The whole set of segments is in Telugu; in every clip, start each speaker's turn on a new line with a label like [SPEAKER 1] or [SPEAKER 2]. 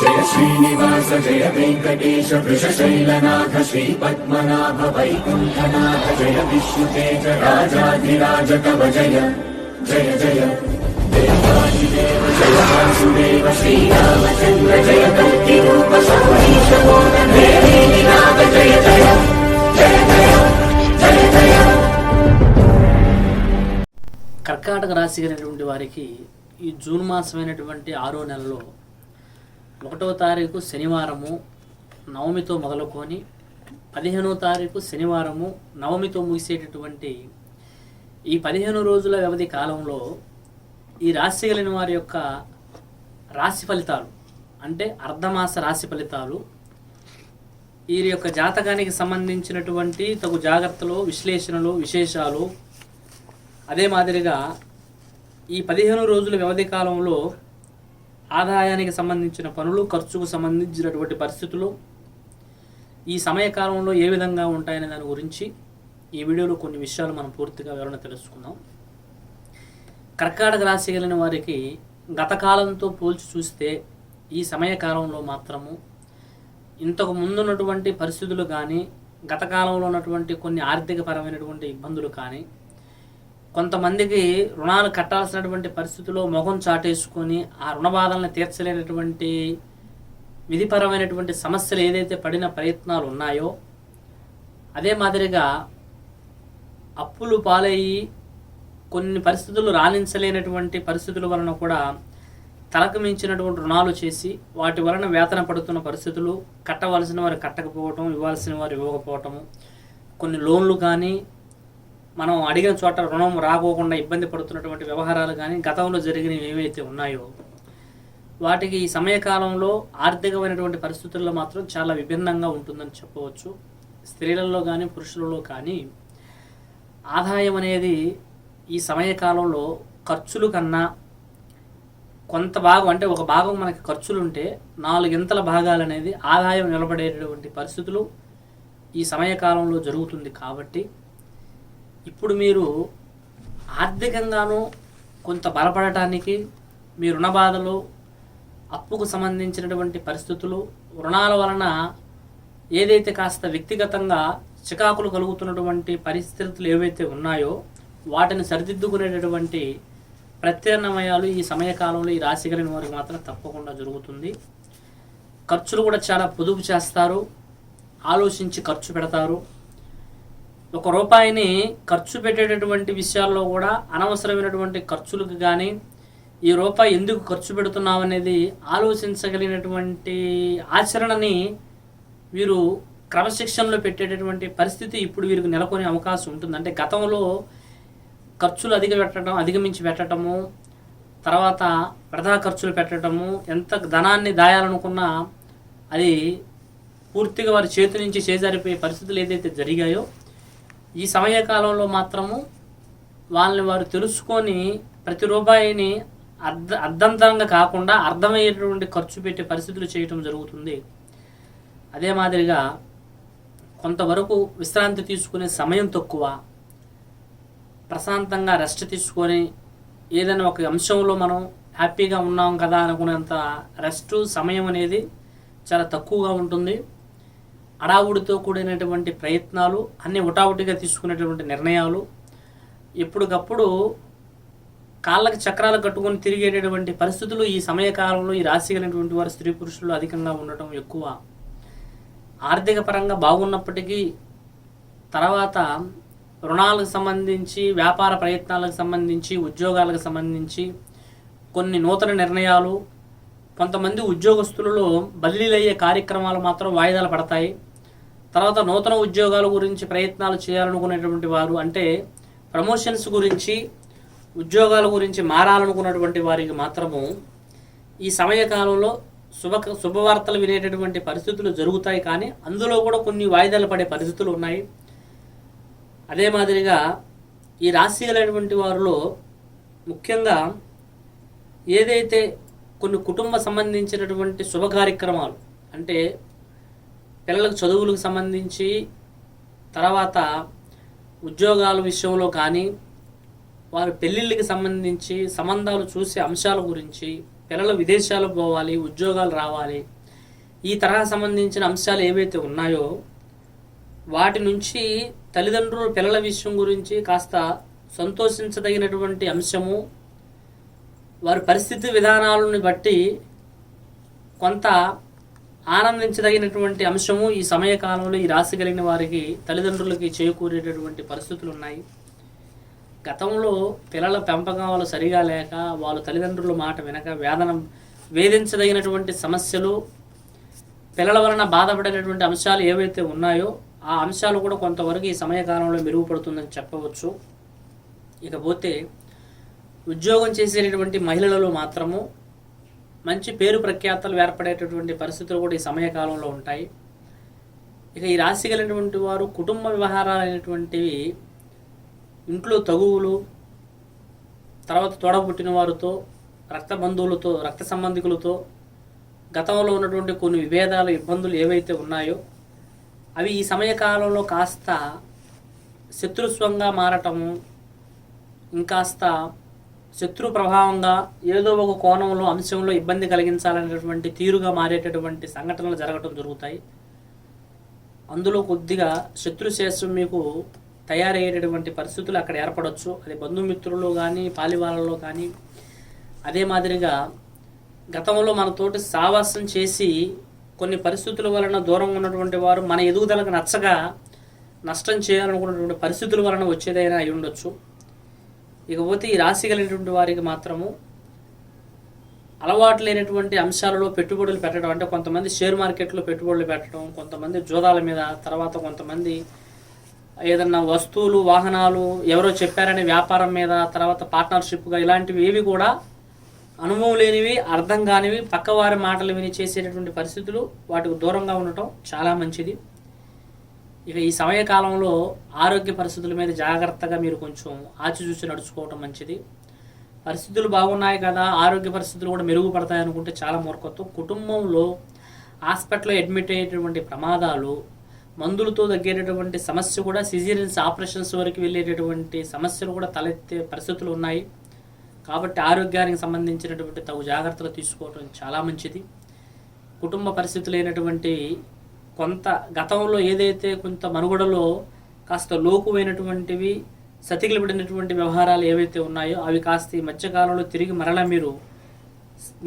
[SPEAKER 1] జయ శ్రీనివాస జయ వెంకటేశ వృషశైలనాథ శ్రీ పద్మనాభ వైకుంఠనాథ జయ విష్ణుతేజ రాజాధిరాజ కవ జయ జయ జయ. దేవాదిదేవ జయ వాసుదేవ శ్రీరామచంద్ర జయ కల్కి రూప సౌరీశ నాథ జయ జయ జయ జయ జయ జయ
[SPEAKER 2] కర్కాటక రాశి కలిగినటువంటి వారికి ఈ జూన్ మాసమైనటువంటి ఆరో నెలలో ఒకటో తారీఖు శనివారము నవమితో మొదలుకొని పదిహేనో తారీఖు శనివారము నవమితో ముగిసేటటువంటి ఈ పదిహేను రోజుల వ్యవధి కాలంలో ఈ రాశి కలిగిన వారి యొక్క రాశి ఫలితాలు అంటే అర్ధమాస రాశి ఫలితాలు వీరి యొక్క జాతకానికి సంబంధించినటువంటి తగు జాగ్రత్తలు విశ్లేషణలు విశేషాలు అదే మాదిరిగా ఈ పదిహేను రోజుల వ్యవధి కాలంలో ఆదాయానికి సంబంధించిన పనులు ఖర్చుకు సంబంధించినటువంటి పరిస్థితులు ఈ సమయకాలంలో ఏ విధంగా ఉంటాయనే దాని గురించి ఈ వీడియోలో కొన్ని విషయాలు మనం పూర్తిగా వివరణ తెలుసుకుందాం. కర్కాటక రాశి కలిగిన వారికి గతకాలంతో పోల్చి చూస్తే ఈ సమయకాలంలో మాత్రము ఇంతకు ముందున్నటువంటి పరిస్థితులు కానీ గతకాలంలో ఉన్నటువంటి కొన్ని ఆర్థికపరమైనటువంటి ఇబ్బందులు కానీ కొంతమందికి రుణాలు కట్టాల్సినటువంటి పరిస్థితుల్లో మొహం చాటేసుకొని ఆ రుణ బాధలను తీర్చలేనటువంటి విధిపరమైనటువంటి సమస్యలు ఏదైతే పడిన ప్రయత్నాలు ఉన్నాయో అదే మాదిరిగా అప్పులు పాలయ్యి కొన్ని పరిస్థితులు రాణించలేనటువంటి పరిస్థితుల వలన కూడా తలకు మించినటువంటి రుణాలు చేసి వాటి వలన వేతన పడుతున్న పరిస్థితులు కట్టవలసిన వారు కట్టకపోవటం ఇవ్వాల్సిన వారు ఇవ్వకపోవటము కొన్ని లోన్లు కానీ మనం అడిగిన చోట రుణం రాబోకుండా ఇబ్బంది పడుతున్నటువంటి వ్యవహారాలు కానీ గతంలో జరిగినవి ఏవైతే ఉన్నాయో వాటికి ఈ సమయకాలంలో ఆర్థికమైనటువంటి పరిస్థితుల్లో మాత్రం చాలా విభిన్నంగా ఉంటుందని చెప్పవచ్చు. స్త్రీలలో కానీ పురుషులలో కానీ ఆదాయం అనేది ఈ సమయకాలంలో ఖర్చులు కన్నా కొంత భాగం అంటే ఒక భాగం మనకి ఖర్చులు ఉంటే నాలుగింతల భాగాలు అనేది ఆదాయం నిలబడేటటువంటి పరిస్థితులు ఈ సమయకాలంలో జరుగుతుంది కాబట్టి ఇప్పుడు మీరు ఆర్థికంగానూ కొంత బలపడటానికి మీ రుణ బాధలు అప్పుకు సంబంధించినటువంటి పరిస్థితులు రుణాల వలన ఏదైతే కాస్త వ్యక్తిగతంగా చికాకులు కలుగుతున్నటువంటి పరిస్థితులు ఏవైతే ఉన్నాయో వాటిని సరిదిద్దుకునేటటువంటి ప్రత్యామ్నాయాలు ఈ సమయకాలంలో ఈ రాశి కలిగిన వారికి మాత్రం తప్పకుండా జరుగుతుంది. ఖర్చులు కూడా చాలా పొదుపు చేస్తారు. ఆలోచించి ఖర్చు పెడతారు. ఒక రూపాయిని ఖర్చు పెట్టేటటువంటి విషయాల్లో కూడా అనవసరమైనటువంటి ఖర్చులకు కానీ ఈ రూపాయి ఎందుకు ఖర్చు పెడుతున్నాం అనేది ఆలోచించగలిగినటువంటి ఆచరణని వీరు క్రమశిక్షణలో పెట్టేటటువంటి పరిస్థితి ఇప్పుడు వీరికి నెలకొనే అవకాశం ఉంటుంది. అంటే గతంలో ఖర్చులు అధిక పెట్టడం అధిగమించి పెట్టడము తర్వాత వృధా ఖర్చులు పెట్టడము ఎంత ధనాన్ని దాయాలనుకున్నా అది పూర్తిగా వారి చేతి నుంచి చేజారిపోయే పరిస్థితులు ఏదైతే జరిగాయో ఈ సమయకాలంలో మాత్రము వాళ్ళని వారు తెలుసుకొని ప్రతి రూపాయిని అర్ధ అర్ధంతరంగా కాకుండా అర్థమయ్యేటటువంటి ఖర్చు పెట్టే పరిస్థితులు చేయటం జరుగుతుంది. అదే మాదిరిగా కొంతవరకు విశ్రాంతి తీసుకునే సమయం తక్కువ ప్రశాంతంగా రెస్ట్ తీసుకొని ఏదైనా ఒక అంశంలో మనం హ్యాపీగా ఉన్నాం కదా అనుకునేంత రెస్ట్ సమయం అనేది చాలా తక్కువగా ఉంటుంది. అడావుడితో కూడినటువంటి ప్రయత్నాలు అన్ని ఉటావుటిగా తీసుకునేటువంటి నిర్ణయాలు ఎప్పటికప్పుడు కాళ్ళకి చక్రాలు కట్టుకొని తిరిగేటటువంటి పరిస్థితులు ఈ సమయకాలంలో ఈ రాశి కలిగినటువంటి వారు స్త్రీ పురుషులు అధికంగా ఉండటం ఎక్కువ. ఆర్థిక పరంగా బాగున్నప్పటికీ తర్వాత రుణాలకు సంబంధించి వ్యాపార ప్రయత్నాలకు సంబంధించి ఉద్యోగాలకు సంబంధించి కొన్ని నూతన నిర్ణయాలు కొంతమంది ఉద్యోగస్తులలో బదిలీలు అయ్యే కార్యక్రమాలు మాత్రం వాయిదాలు పడతాయి. తర్వాత నూతన ఉద్యోగాల గురించి ప్రయత్నాలు చేయాలనుకునేటువంటి వారు అంటే ప్రమోషన్స్ గురించి ఉద్యోగాల గురించి మారాలనుకున్నటువంటి వారికి మాత్రము ఈ సమయకాలంలో శుభ శుభవార్తలు వినేటటువంటి పరిస్థితులు జరుగుతాయి కానీ అందులో కూడా కొన్ని వాయిదాలు పడే పరిస్థితులు ఉన్నాయి. అదే మాదిరిగా ఈ రాశిగలైనటువంటి వారిలో ముఖ్యంగా ఏదైతే కొన్ని కుటుంబ సంబంధించినటువంటి శుభ కార్యక్రమాలు అంటే పిల్లలకు చదువులకు సంబంధించి తర్వాత ఉద్యోగాల విషయంలో కానీ వారి పెళ్ళిళ్ళకి సంబంధించి సంబంధాలు చూసే అంశాల గురించి పిల్లలు విదేశాలకు పోవాలి ఉద్యోగాలు రావాలి ఈ తరహా సంబంధించిన అంశాలు ఏవైతే ఉన్నాయో వాటి నుంచి తల్లిదండ్రులు పిల్లల విషయం గురించి కాస్త సంతోషించదగినటువంటి అంశము వారి పరిస్థితి విధానాలను బట్టి కొంత ఆనందించదగినటువంటి అంశము ఈ సమయకాలంలో ఈ రాశి కలిగిన వారికి తల్లిదండ్రులకి చేకూరేటటువంటి పరిస్థితులు ఉన్నాయి. గతంలో పిల్లల పెంపకం వాళ్ళు సరిగా లేక వాళ్ళు తల్లిదండ్రుల మాట వినక వేదన వేధించదగినటువంటి సమస్యలు పిల్లల వలన బాధపడేటటువంటి అంశాలు ఏవైతే ఉన్నాయో ఆ అంశాలు కూడా కొంతవరకు ఈ సమయకాలంలో మెరుగుపడుతుందని చెప్పవచ్చు. ఇకపోతే ఉద్యోగం చేసేటటువంటి మహిళలలో మాత్రము మంచి పేరు ప్రఖ్యాతలు ఏర్పడేటటువంటి పరిస్థితులు కూడా ఈ సమయకాలంలో ఉంటాయి. ఇక ఈ రాశి కలిగినటువంటి వారు కుటుంబ వ్యవహారాలు అనేటువంటివి ఇంట్లో తగువులు తర్వాత తోడబుట్టిన వారితో రక్త బంధువులతో రక్త సంబంధికులతో గతంలో ఉన్నటువంటి కొన్ని విభేదాలు ఇబ్బందులు ఏవైతే ఉన్నాయో అవి ఈ సమయకాలంలో కాస్త శత్రుత్వంగా మారటము ఇంకాస్త శత్రు ప్రభావంగా ఏదో ఒక కోణంలో అంశంలో ఇబ్బంది కలిగించాలనేటువంటి తీరుగా మారేటటువంటి సంఘటనలు జరగటం జరుగుతాయి. అందులో కొద్దిగా శత్రుశేషం మీకు తయారయ్యేటటువంటి పరిస్థితులు అక్కడ ఏర్పడవచ్చు అది బంధుమిత్రులు కానీ పాలివాళ్ళలో కానీ అదే మాదిరిగా గతంలో మనతోటి సావాసం చేసి కొన్ని పరిస్థితుల వలన దూరంగా ఉన్నటువంటి వారు మన ఎదుగుదలకు నచ్చగా నష్టం చేయాలనుకున్నటువంటి పరిస్థితుల వలన వచ్చేదైనా అయి ఉండొచ్చు. ఇకపోతే ఈ రాశి కలిగినటువంటి వారికి మాత్రము అలవాటు లేనటువంటి అంశాలలో పెట్టుబడులు పెట్టడం అంటే కొంతమంది షేర్ మార్కెట్లో పెట్టుబడులు పెట్టడం కొంతమంది జోదాల మీద తర్వాత కొంతమంది ఏదన్నా వస్తువులు వాహనాలు ఎవరో చెప్పారనే వ్యాపారం మీద తర్వాత పార్ట్నర్షిప్గా ఇలాంటివి ఏవి కూడా అనుభవం లేనివి అర్థం కానివి పక్కవారి మాటలు విని చేసేటటువంటి పరిస్థితులు వాటికి దూరంగా ఉండటం చాలా మంచిది. ఇక ఈ సమయకాలంలో ఆరోగ్య పరిస్థితుల మీద జాగ్రత్తగా మీరు కొంచెం ఆచిచూచి నడుచుకోవటం మంచిది. పరిస్థితులు బాగున్నాయి కదా ఆరోగ్య పరిస్థితులు కూడా మెరుగుపడతాయి అనుకుంటే చాలా మూర్ఖత్వం. కుటుంబంలో హాస్పిటల్లో అడ్మిట్ అయ్యేటటువంటి ప్రమాదాలు మందులతో తగ్గేటటువంటి సమస్య కూడా సిజీరియన్స్ ఆపరేషన్స్ వరకు వెళ్ళేటటువంటి సమస్యలు కూడా తలెత్తే పరిస్థితులు ఉన్నాయి. కాబట్టి ఆరోగ్యానికి సంబంధించినటువంటి తగు జాగ్రత్తలు తీసుకోవడం చాలా మంచిది. కుటుంబ పరిస్థితులు అయినటువంటి కొంత గతంలో ఏదైతే కొంత మనుగడలో కాస్త లోకువైనటువంటివి సతికిలబడినటువంటి వ్యవహారాలు ఏవైతే ఉన్నాయో అవి కాస్త ఈ మధ్యకాలంలో తిరిగి మరలా మీరు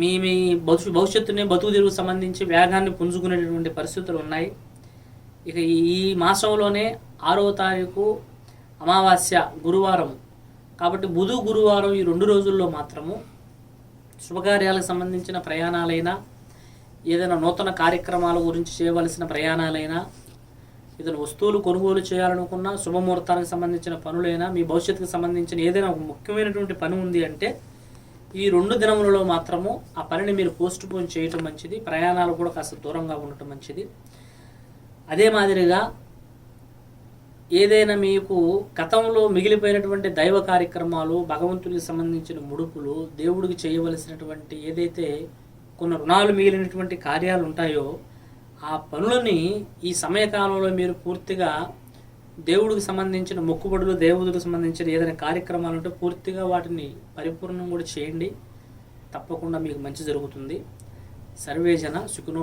[SPEAKER 2] మీ మీ భవిష్య భవిష్యత్తునే బతుకు తిరుగు సంబంధించి వేగాన్ని పుంజుకునేటటువంటి పరిస్థితులు ఉన్నాయి. ఇక ఈ ఈ మాసంలోనే ఆరవ తారీఖు అమావాస్య గురువారం. కాబట్టి బుధు గురువారం ఈ రెండు రోజుల్లో మాత్రము శుభకార్యాలకు సంబంధించిన ప్రయాణాలైనా ఏదైనా నూతన కార్యక్రమాల గురించి చేయవలసిన ప్రయాణాలైనా ఏదైనా వస్తువులు కొనుగోలు చేయాలనుకున్నా శుభముహూర్తానికి సంబంధించిన పనులైనా మీ భవిష్యత్తుకు సంబంధించిన ఏదైనా ఒక ముఖ్యమైనటువంటి పని ఉంది అంటే ఈ రెండు దినములలో మాత్రము ఆ పనిని మీరు పోస్ట్ పోన్ చేయటం మంచిది ప్రయాణాలు కూడా కాస్త దూరంగా ఉండటం మంచిది. అదే మాదిరిగా ఏదైనా మీకు గతంలో మిగిలిపోయినటువంటి దైవ కార్యక్రమాలు భగవంతుడికి సంబంధించిన ముడుపులు దేవుడికి చేయవలసినటువంటి ఏదైతే కొన్ని రుణాలు మిగిలినటువంటి కార్యాలు ఉంటాయో ఆ పనులని ఈ సమయకాలంలో మీరు పూర్తిగా దేవుడికి సంబంధించిన మొక్కుబడులు దేవుడికి సంబంధించిన ఏదైనా కార్యక్రమాలు ఉంటే పూర్తిగా వాటిని పరిపూర్ణం కూడా చేయండి. తప్పకుండా మీకు మంచి జరుగుతుంది. సర్వేజన సుఖనో